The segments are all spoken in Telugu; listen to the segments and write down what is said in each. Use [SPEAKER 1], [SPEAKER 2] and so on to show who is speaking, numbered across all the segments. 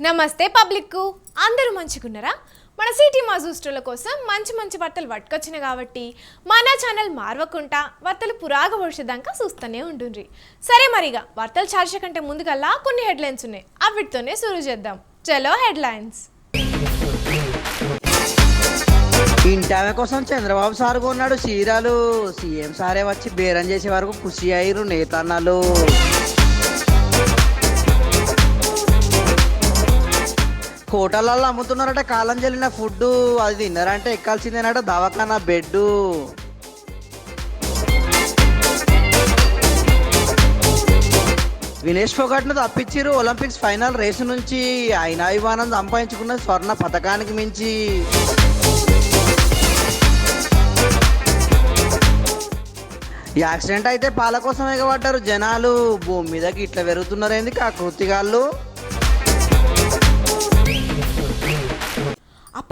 [SPEAKER 1] నమస్తే పబ్లిక్కు. అందరూ మంచిగున్నారా? మన సిటీ మాజూస్టుల కోసం మంచి మంచి వార్తలు పట్టుకొచ్చిన కాబట్టి మన ఛానల్ మార్వకుండా వార్తలు పురాగ వర్షదాకా చూస్తూనే ఉంటుంది సరే మరిగా వార్తలు చార్చ కంటే ముందుకల్లా కొన్ని హెడ్లైన్స్ ఉన్నాయి. అవిటితోనే సురు చేద్దాం. చలో హెడ్లైన్స్.
[SPEAKER 2] ఇంటామె కోసం చంద్రబాబు సార్ కొన్నాడు చీరలు. సీఎం సారే వచ్చి బేరం చేసే వరకు ఖుషి అయ్యారు నేతన్నలు. హోటళ్ళల్లో అమ్ముతున్నారట కాలం చెల్లిన ఫుడ్ అది తిన్నారంటే ఎక్కాల్సిందేనట దవాఖానా బెడ్ వినేష్ ఫోగట్ను తప్పించారు ఒలింపిక్స్ ఫైనల్ రేసు నుంచి అయినా విమానం సంపాదించుకున్న స్వర్ణ పథకానికి మించి. యాక్సిడెంట్ అయితే పాల కోసం ఎగబడ్డారు జనాలు భూమి మీదకి ఇట్లా పెరుగుతున్నారు ఎందుకు ఆ కృతిగాళ్ళు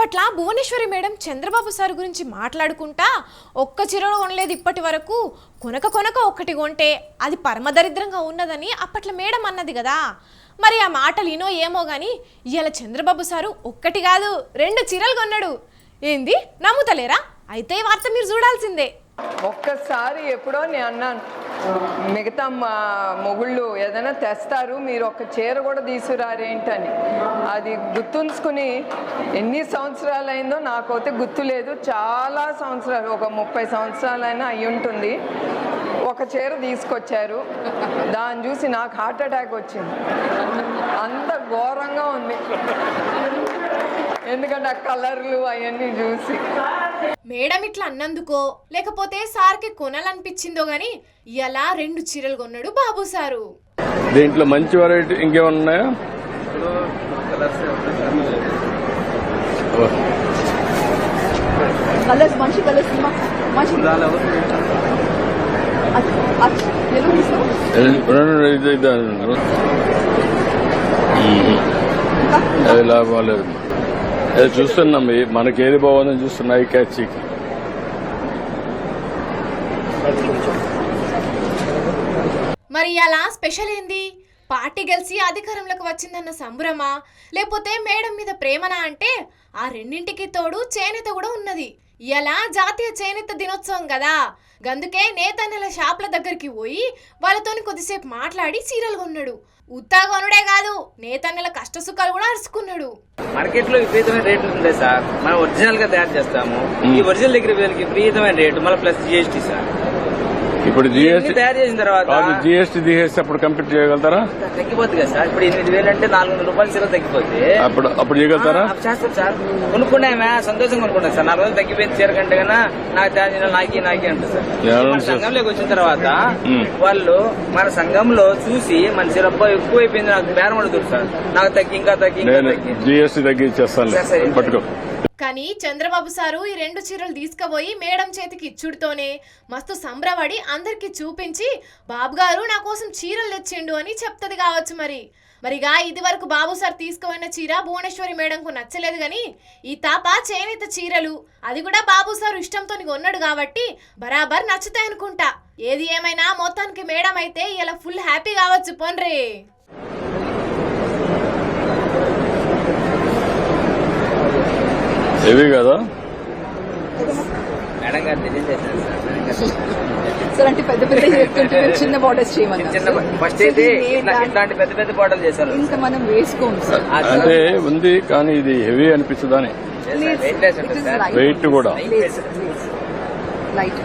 [SPEAKER 1] అప్పట్లా భువనేశ్వరి మేడం చంద్రబాబు సార్ గురించి మాట్లాడుకుంటా ఒక్క చీరలో కొనలేదు ఇప్పటి వరకు. కొనక కొనక ఒక్కటి కొంటే అది పరమదరిద్రంగా ఉన్నదని అప్పట్లో మేడం అన్నది కదా. మరి ఆ మాటలు ఇనో ఏమో కానీ ఇవాళ చంద్రబాబు సారు ఒక్కటి కాదు రెండు చీరలు కొన్నాడు. ఏంది? నమ్ముతలేరా? అయితే వార్త మీరు చూడాల్సిందే.
[SPEAKER 3] ఒక్కసారి ఎప్పుడో నేను అన్నాను మిగతా మా మొగుళ్ళు ఏదైనా తెస్తారు మీరు ఒక చీర కూడా తీసుకురారేంటని. అది గుర్తుంచుకుని ఎన్ని సంవత్సరాలు అయిందో నాకైతే గుర్తు లేదు చాలా సంవత్సరాలు ఒక ముప్పై సంవత్సరాలైనా అయి ఉంటుంది. ఒక చీర తీసుకొచ్చారు. దాన్ని చూసి నాకు హార్ట్ అటాక్ వచ్చింది. అంత ఘోరంగా ఉంది. ఎందుకంటే ఆ కలర్లు అవన్నీ చూసి.
[SPEAKER 1] మేడం ఇట్లా అన్నందుకో? లేకపోతే సార్కి కొనాలనిపించిందో గాని ఇలా రెండు చీరలు కొన్నాడు బాబు సారు.
[SPEAKER 4] దీంట్లో మంచి వెరైటీ ఇంకేమన్నా ఉన్నాయా ఓ,
[SPEAKER 5] కలర్స్ మంచి కలర్స్ మంచి తెలుగు
[SPEAKER 4] అది లాభం లేదు. అది చూస్తున్నాం మనకి ఏది బాగుందని చూస్తున్నా ఈ క్యాచ్.
[SPEAKER 1] మరి అలా స్పెషల్ ఏంది? పార్టీ గెలిచి అధికారంలోకి వచ్చిందన్న సంబురమా? లేకపోతే మేడం మీద ప్రేమనా అంటే ఆ రెండింటికి తోడు చేనేత కూడా ఉన్నది. ఇలా జాతీయ చేనేత దినోత్సవం కదా? గందుకే నేతన్నల షాప్ల దగ్గరికి పోయి వాళ్ళతోని కొద్దిసేపు మాట్లాడి చీరలు కొన్నాడు. ఉత్తా కొనుడే కాదు నేతన్నల కష్ట సుఖాలు కూడా అరుచుకున్నాడు.
[SPEAKER 6] మార్కెట్లో విపరీతమైన రేట్లు ఉంటాయి సార్. మనం ఒరిజినల్గా తయారు చేస్తాము. ఈ ఒరిజినల్ దగ్గర వీళ్ళకి విపరీతమైన రేటు మళ్ళీ ప్లస్ జిఎస్టీ సార్.
[SPEAKER 4] ఇప్పుడు జిఎస్టీ
[SPEAKER 6] తయారు చేసిన తర్వాత
[SPEAKER 4] జిఎస్టీ తీసేసి అప్పుడు కంప్లీట్ చేయగలుగుతారా?
[SPEAKER 6] తగ్గిపోతుంది కదా సార్. ఇప్పుడు ఎనిమిది వేలు అంటే నాలుగు వందల రూపాయలు సీల తగ్గిపోతే
[SPEAKER 4] అప్పుడు అప్పుడు చేయగలుగుతారా?
[SPEAKER 6] చేస్తాం సార్. కొనుక్కున్నామే? సంతోషంగా కొనుక్కున్నాం సార్. నాలుగు రోజులు తగ్గిపోయింది చీర కంటే కన్నా నాకు తయారు చేసిన నాకి నాకి అంటారు సార్.
[SPEAKER 4] సార్?
[SPEAKER 6] సంఘంలోకి వచ్చిన తర్వాత. వాళ్ళు మన సంఘంలో చూసి మన చీర ఎక్కువ అయిపోయింది నాకు బేరం అడుగుతారు సార్. నాకు తగ్గి ఇంకా తగ్గి తగ్గి.
[SPEAKER 4] జిఎస్టీ
[SPEAKER 6] సరే, సరే.
[SPEAKER 4] పట్టుకో.
[SPEAKER 1] కానీ చంద్రబాబు సారు ఈ రెండు చీరలు తీసుకుపోయి మేడం చేతికి ఇచ్చుడుతోనే మస్తు సంబరపడి అందరికి చూపించి బాబు గారు నా కోసం చీరలు తెచ్చిండు అని చెప్తది కావచ్చు మరి. మరిగా ఇది వరకు బాబు సార్ తీసుకుపోయిన చీర భువనేశ్వరి మేడంకు నచ్చలేదు గాని ఈ తాప చేనేత చీరలు అది కూడా బాబు సార్ ఇష్టంతో కొన్నాడు కాబట్టి బరాబర్ నచ్చుతాయి అనుకుంటా ఏది ఏమైనా మొత్తానికి మేడం అయితే ఇలా ఫుల్ హ్యాపీ కావచ్చు పోన్రే.
[SPEAKER 4] ఇవి కదా?
[SPEAKER 6] సార్.
[SPEAKER 5] అంటే పెద్ద పెద్ద చెప్తుంటే చిన్న బార్డర్స్ చేయమన్నారు
[SPEAKER 6] చిన్న ఫస్ట్ అయితే ఇట్లా- ఇట్లాంటి పెద్ద పెద్ద బాటలు చేశారు.
[SPEAKER 5] మనం సార్.
[SPEAKER 4] అంటే ఉంది కానీ ఇది హెవీ అనిపిస్తుందని. వెయిట్ కూడా.
[SPEAKER 5] లైట్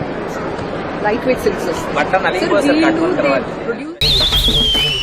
[SPEAKER 5] లైట్ వెయిట్ సిల్క్స్
[SPEAKER 6] బట్ట నలిగిపోతుంది కట్టుకున్న తర్వాత.
[SPEAKER 5] ప్రొడ్యూస్